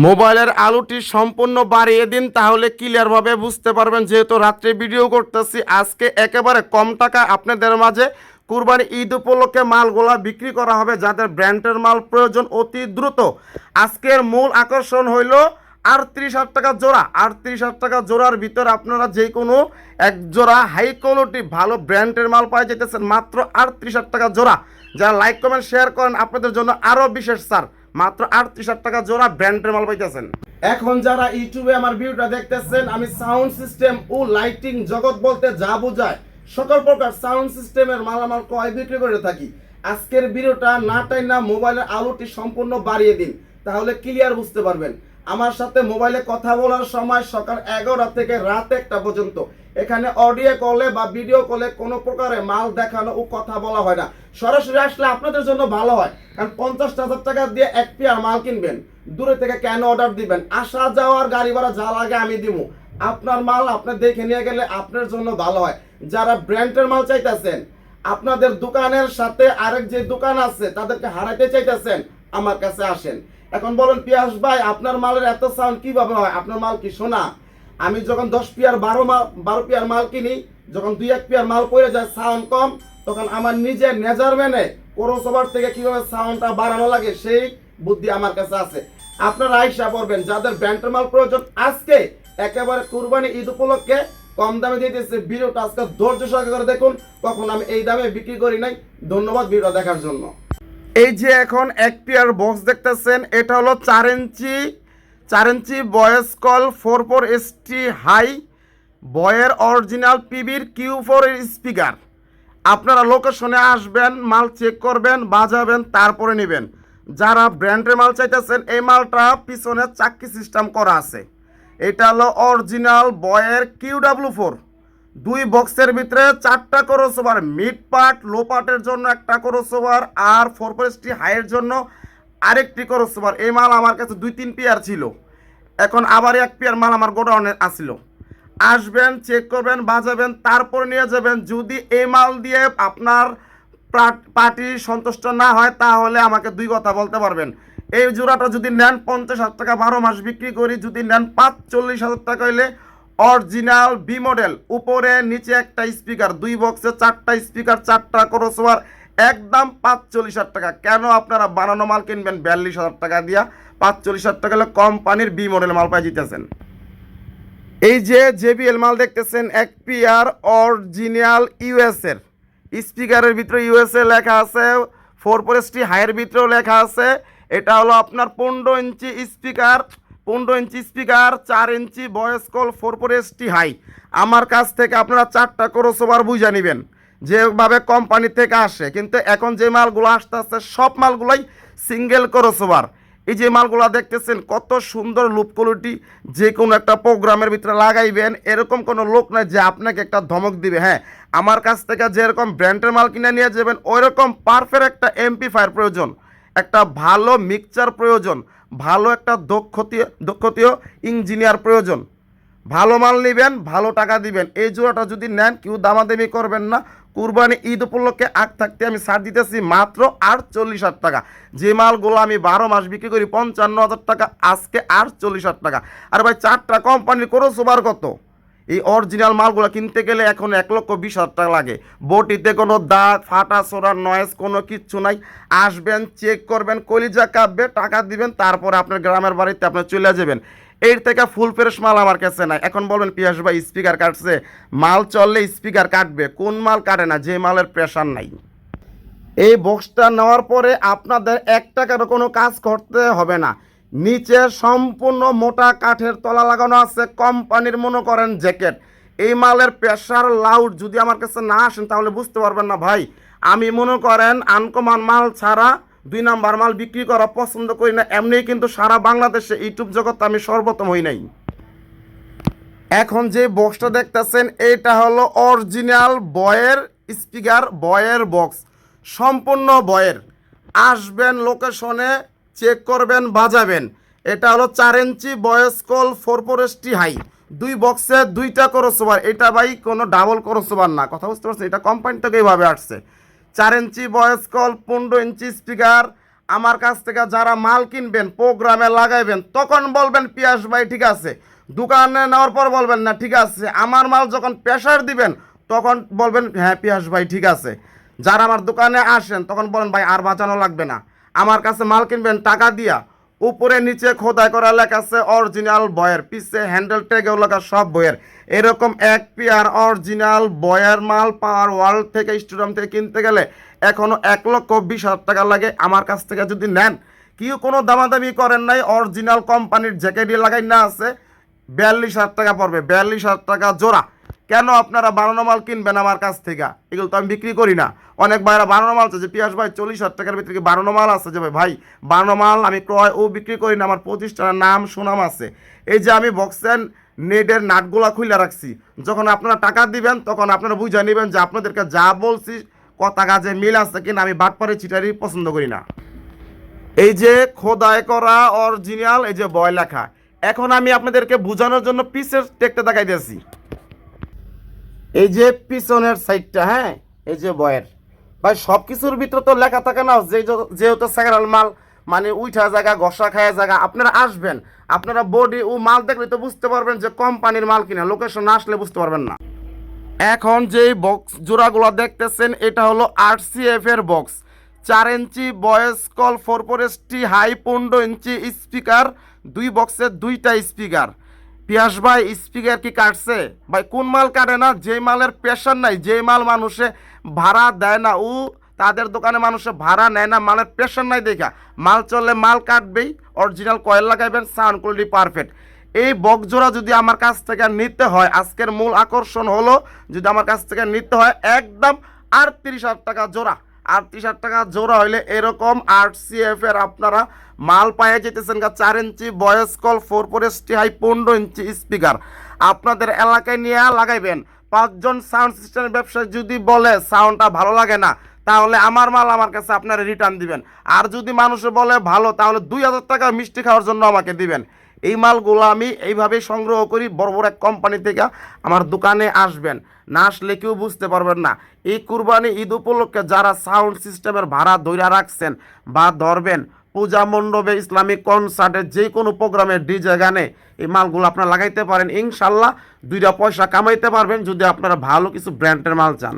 মোবাইলের আলোটি সম্পূর্ণ বাড়িয়ে দিন, তাহলে ক্লিয়ারভাবে বুঝতে পারবেন। যেহেতু রাত্রে ভিডিও করতেছি, আজকে একেবারে কম টাকা আপনাদের মাঝে কুরবানি ঈদ উপলক্ষে মালগুলা বিক্রি করা হবে, যাদের ব্র্যান্ডের মাল প্রয়োজন অতি দ্রুত। আজকের মূল আকর্ষণ হইল আটত্রিশ হাজার টাকা জোড়া। আটত্রিশ হাজার টাকা জোড়ার ভিতরে আপনারা যে কোনো এক জোড়া হাই কোয়ালিটি ভালো ব্র্যান্ডের মাল পাই যেতেছেন মাত্র আটত্রিশ হাজার টাকা জোড়া। যারা লাইক কমেন্ট শেয়ার করেন, আপনাদের জন্য আরও বিশেষ স্যার মাত্র আটত্রিশ হাজার টাকা জোড়া ব্র্যান্ডের মাল পাইতেছেন। এখন যারা ইউটিউবে আমার ভিডিওটা দেখতেছেন, আমি সাউন্ড সিস্টেম ও লাইটিং জগৎ বলতে যা বোঝায়, সকল প্রকার সাউন্ড সিস্টেমের মালামাল ক্রয় বিক্রি করে থাকি। আজকের ভিডিওটা না টাই না মোবাইলের আলোটি সম্পূর্ণ বাড়িয়ে দিন, তাহলে ক্লিয়ার বুঝতে পারবেন। আমার সাথে মোবাইলে কথা বলার সময় সকাল এগারোটা থেকে রাত একটা পর্যন্ত। এখানে অডিও কলে বা ভিডিও কলে কোনো প্রকারে মাল দেখানো ও কথা বলা হয় না। সরাসরি আসলে আপনাদের জন্য ভালো হয়, কারণ পঞ্চাশ হাজার টাকা দিয়ে এক পেয়ার মাল কিনবেন। দূরে থেকে কেন অর্ডার দিবেন? আসা যাওয়ার গাড়ি ভাড়া যা লাগে আমি দিব। আপনার মাল আপনি দেখে নিয়ে গেলে আপনার জন্য ভালো হয়। যারা ব্র্যান্ডের মাল চাইতেছেন, আপনাদের দোকানের সাথে আরেক যে দোকান আছে তাদেরকে হারাইতে চাইতেছেন, আমার কাছে আসেন। এখন বলেন পিয়াস ভাই, আপনার মালের এত সাউন্ড কীভাবে হয়? আপনার মাল কি শোনা আমি যখন দশ পিয়ার, বারো মাল বারো পিয়ার মাল কিনি, যখন দুই, এক পিয়ার মাল পড়ে যায় সাউন্ড কম, তখন আমার নিজের মেজারমেন্টে পৌরসভার থেকে কীভাবে সাউন্ডটা বাড়ানো লাগে, সেই বুদ্ধি আমার কাছে আছে। আপনারা আইসা পড়বেন, যাদের ব্র্যান্ডের মাল প্রয়োজন, আজকে একেবারে কুরবানি ঈদ উপলক্ষে কম দামে দিতেছে ভিডিওটা আজকে ধৈর্য সহকারে দেখুন, কখন আমি এই দামে বিক্রি করি নাই। ধন্যবাদ ভিডিও দেখার জন্য। এই যে এখন এক পেয়ার বক্স দেখতেছেন, এটা হলো চার ইঞ্চি চার inch voice coil four four S T high বয়ের অরিজিনাল পিবির কিউ ফোর স্পিকার আপনারা লোকেশনে আসবেন, মাল চেক করবেন, বাজাবেন, তারপরে নেবেন। যারা ব্র্যান্ডের মাল চাইতেছেন, এই মালটা পিছনে চাক্কি সিস্টেম করা আছে। এটা হলো অরিজিনাল বয়ের কিউ ডাব্লু ফোর দুই বক্সের ভিতরে চারটা ক্রসওভার মিড পার্ট লো পার্টের জন্য একটা ক্রসওভার আর ফোর ফোরেস্টি হাইয়ের জন্য আরেকটি ক্রসওভার এই মাল আমার কাছে দুই, তিন পেয়ার ছিল। এখন আবার এক পেয়ার মাল আমার গোডাউনে আসছিল আসবেন চেক করবেন, বাজাবেন, তারপর নিয়ে যাবেন। যদি এই মাল দিয়ে আপনার পার্টি সন্তুষ্ট না হয়, তাহলে আমাকে দুই কথা বলতে পারবেন। এই জোড়াটা যদি নেন পঞ্চাশ হাজার টাকা, বারো মাস বিক্রি করি, যদি নেন পাঁচ চল্লিশ হাজার টাকা হইলে অরিজিনাল বি মডেল উপরে, নিচে একটা স্পিকার দুই বক্সে চারটা স্পিকার চারটা ক্রসওভার একদম পাঁচচল্লিশ হাজার টাকা। কেন আপনারা বানানো মাল কিনবেন? বিয়াল্লিশ হাজার টাকা দিয়া পাঁচচল্লিশ হাজার টাকা হলে কোম্পানির বি মডেল মাল পাই জিতেছেন। এই যে জেবিএল মাল দেখতেছেন, এক পিআর অরিজিনাল ইউএস এর। স্পিকারের ভিতরে ইউএসএ লেখা আছে ফোর ফোরেস্টি হাইয়ের ভিতরেও লেখা আছে। এটা হলো আপনার পনেরো ইঞ্চি স্পিকার পনেরো ইঞ্চি স্পিকার, চার inch voice coil four four S T high আমার কাছ থেকে আপনারা চারটা ক্রসওভার বুঝা নেবেন, যেভাবে কোম্পানি থেকে আসে। কিন্তু এখন যে মালগুলো আসতে আসতে সব মালগুলাই সিঙ্গেল ক্রসওভার এই যে মালগুলো দেখতেছেন, কত সুন্দর লুপ কোয়ালিটি যে কোনো একটা প্রোগ্রামের ভিতরে লাগাইবেন, এরকম কোনো লোক নাই যে আপনাকে একটা ধমক দিবে। হ্যাঁ আমার কাছ থেকে যেরকম ব্র্যান্ডের মাল কিনে নিয়ে যাবেন ওই রকম পারফেক্ট একটা এমপিফায়ার প্রয়োজন। একটা ভালো মিক্সচার প্রয়োজন। ভালো একটা দক্ষতীয় দক্ষতীয় ইঞ্জিনিয়ার প্রয়োজন। ভালো মাল নেবেন, ভালো টাকা দিবেন। এই জোড়াটা যদি নেন, কেউ দামাদামি করবেন না। কুরবানি ঈদ উপলক্ষে আগ থাকতে আমি ছাড় দিতেছি মাত্র আটচল্লিশ হাজার টাকা। যে মালগুলো আমি বারো মাস বিক্রি করি, পঞ্চান্ন হাজার টাকা, আজকে আটচল্লিশ হাজার টাকা। আর ভাই, চারটা কোম্পানির কোনো সুবার কত? এই অরিজিনাল মালগুলো কিনতে গেলে এখন এক লক্ষ বিশ হাজার টাকা লাগে। বটিতে কোনো দাগ, ফাটা সোরা নয়েজ কোনো কিচ্ছু নাই। আসবেন চেক করবেন, কলিজা কাঁপবে, টাকা দিবেন, তারপরে আপনার গ্রামের বাড়িতে আপনি চলে যাবেন। এর থেকে ফুল ফ্রেশ মাল আমার কাছে নাই। এখন বলবেন, পিয়াস ভাই স্পিকার কাটছে। মাল চললে স্পিকার কাটবে। কোন মাল কাটে না, যে মালের প্রেশার নাই। এই বক্সটা নেওয়ার পরে আপনাদের এক টাকারও কোনো কাজ করতে হবে না। নিচে সম্পূর্ণ মোটা কাঠের তলা লাগানো আছে, কোম্পানির মনে করেন জ্যাকেট। এই মালের প্রেশার লাউড যদি আমার কাছে না আসেন তাহলে বুঝতে পারবেন না ভাই। আমি মনে করেন আনকমান মাল ছাড়া দুই নাম্বার মাল বিক্রি করা পছন্দ করি না এমনিই কিন্তু সারা বাংলাদেশে ইউটিউব জগৎ আমি সর্বপ্রথম হই নাই। এখন যে বক্সটা দেখতেছেন এটা হলো অরিজিনাল বয়ের স্পিকার বয়ের বক্স সম্পূর্ণ বয়ের। আসবেন লোকেশনে চেক করবেন, বাজাবেন। এটা হলো চার ইঞ্চি voice coil, four four S T high. দুই বক্সে দুইটা ক্রসওভার এটা ভাই কোনো ডাবল ক্রসওভার না। কথা বুঝতে পারছেন? এটা কোম্পানি থেকে এইভাবে আসছে। চার ইঞ্চি বয়েস কল, পনেরো ইঞ্চি স্পিকার আমার কাছ থেকে যারা মাল কিনবেন, প্রোগ্রামে লাগাইবেন, তখন বলবেন, পিয়াস ভাই, ঠিক আছে। দোকানে নেওয়ার পর বলবেন, না, ঠিক আছে। আমার মাল যখন প্রেশার দিবেন, তখন বলবেন হ্যাঁ পিয়াস ভাই, ঠিক আছে। যারা আমার দোকানে আসেন, তখন বলেন, ভাই, আর বাঁচানো লাগবে না। আমার কাছে মাল কিনবেন, টাকা দিয়া। উপরে, নিচে খোদাই করা লেখা আছে অরিজিনাল বয়ের পিছে হ্যান্ডেল ট্যাগ লেখা সব বইয়ের। এরকম এক পেয়ার অরিজিনাল বয়ের মাল পাওয়ার ওয়ার্ল্ড থেকে স্টেডিয়াম থেকে কিনতে গেলে এখনও এক লক্ষ বিশ হাজার টাকা লাগে। আমার কাছ থেকে যদি নেন, কেউ কোনো দামাদামি করেন নাই অরিজিনাল কোম্পানির জ্যাকেটই লাগাই না আছে, বিয়াল্লিশ হাজার টাকা পড়বে। বিয়াল্লিশ হাজার টাকা জোড়া। কেন আপনারা বানানো মাল কিনবেন আমার কাছ থেকে? এগুলো তো আমি বিক্রি করি না। অনেক ভাইরা বানানো মাল আছে পিয়াস ভাই, চল্লিশ হাজার টাকার ভিতরে কি বানানো মাল আছে যে ভাই? ভাই, বানানো মাল আমি ক্রয় ও বিক্রি করি না, আমার প্রতিষ্ঠানের নাম সুনাম আছে। এই যে আমি বক্সেন নেটের নাটগুলা খুলে রাখছি, যখন আপনারা টাকা দিবেন, তখন আপনারা বুঝে নেবেন যে আপনাদেরকে যা বলছি, কথা কাজে মিল আছে কিনা, আমি বাটপারে চিটারি পছন্দ করি না। এই যে খোদাই করা অরিজিনাল এই যে বয় লেখা। এখন আমি আপনাদেরকে বোঝানোর জন্য পিসের টেকটা দেখাই দিয়েছি এই যে পিছনের সাইডটা হ্যাঁ? এই যে বয়ের। ভাই সব কিছুর ভিতরে তো লেখা থাকে না, যে যেহেতু সেকেন্ড মাল মানে উঠা জায়গা, ঘষা খায়া জায়গা, আপনারা আসবেন। আপনারা বডি ও মাল দেখলে তো বুঝতে পারবেন যে কোম্পানির মাল কিনা লোকেশন আসলে বুঝতে পারবেন না। এখন যে বক্স জোড়াগুলো দেখতেছেন, এটা হলো আর এর বক্স চার inch voice coil four four high পনেরো ইঞ্চি স্পিকার দুই বক্সের দুইটা স্পিকার পিয়াস ভাই, স্পিকার কি কাটছে? ভাই, কোন মাল কাটে না? যে মালের প্রেশার নাই যে মাল মানুষে ভাড়া দেয় না ও তাদের দোকানে মানুষে ভাড়া নেয় না, মালের প্রেশার নাই দেখা। মাল চললে মাল কাটবেই অরিজিনাল কয়েল লাগাইবেন সাউন্ড কোয়ালিটি পারফেক্ট এই বকজোড়া যদি আমার কাছ থেকে নিতে হয়, আজকের মূল আকর্ষণ হলো, যদি আমার কাছ থেকে নিতে হয়, একদম আটত্রিশ হাজার টাকা জোড়া। আটত্রিশ হাজার টাকা জোড়া হইলে এরকম এর আপনারা মাল পায়ে যেতেছেন গা চার inch voice coil four four S T high পনেরো ইঞ্চি স্পিকার আপনাদের এলাকায় নিয়ে লাগাইবেন। পাঁচজন সাউন্ড সিস্টেমের ব্যবসায়ী যদি বলে সাউন্ডটা ভালো লাগে না, তাহলে আমার মাল আমার কাছে আপনারা রিটার্ন দিবেন। আর যদি মানুষে বলে ভালো, তাহলে দুই হাজার টাকা মিষ্টি খাওয়ার জন্য আমাকে দিবেন। এই মালগুলো আমি এইভাবেই সংগ্রহ করি, বড় বড় এক কোম্পানি থেকে আমার দোকানে আসবেন। না আসলে কেউ বুঝতে পারবেন না। এই কুরবানি ঈদ উপলক্ষে যারা সাউন্ড সিস্টেমের ভাড়া ধৈরা রাখছেন বা ধরবেন, পূজা মণ্ডপে, ইসলামিক কনসার্টে যে কোনো প্রোগ্রামে ডিজে গানে, এই মালগুলো আপনারা লাগাইতে পারেন। ইনশাল্লাহ দুইটা পয়সা কামাইতে পারবেন যদি আপনারা ভালো কিছু ব্র্যান্ডের মাল চান।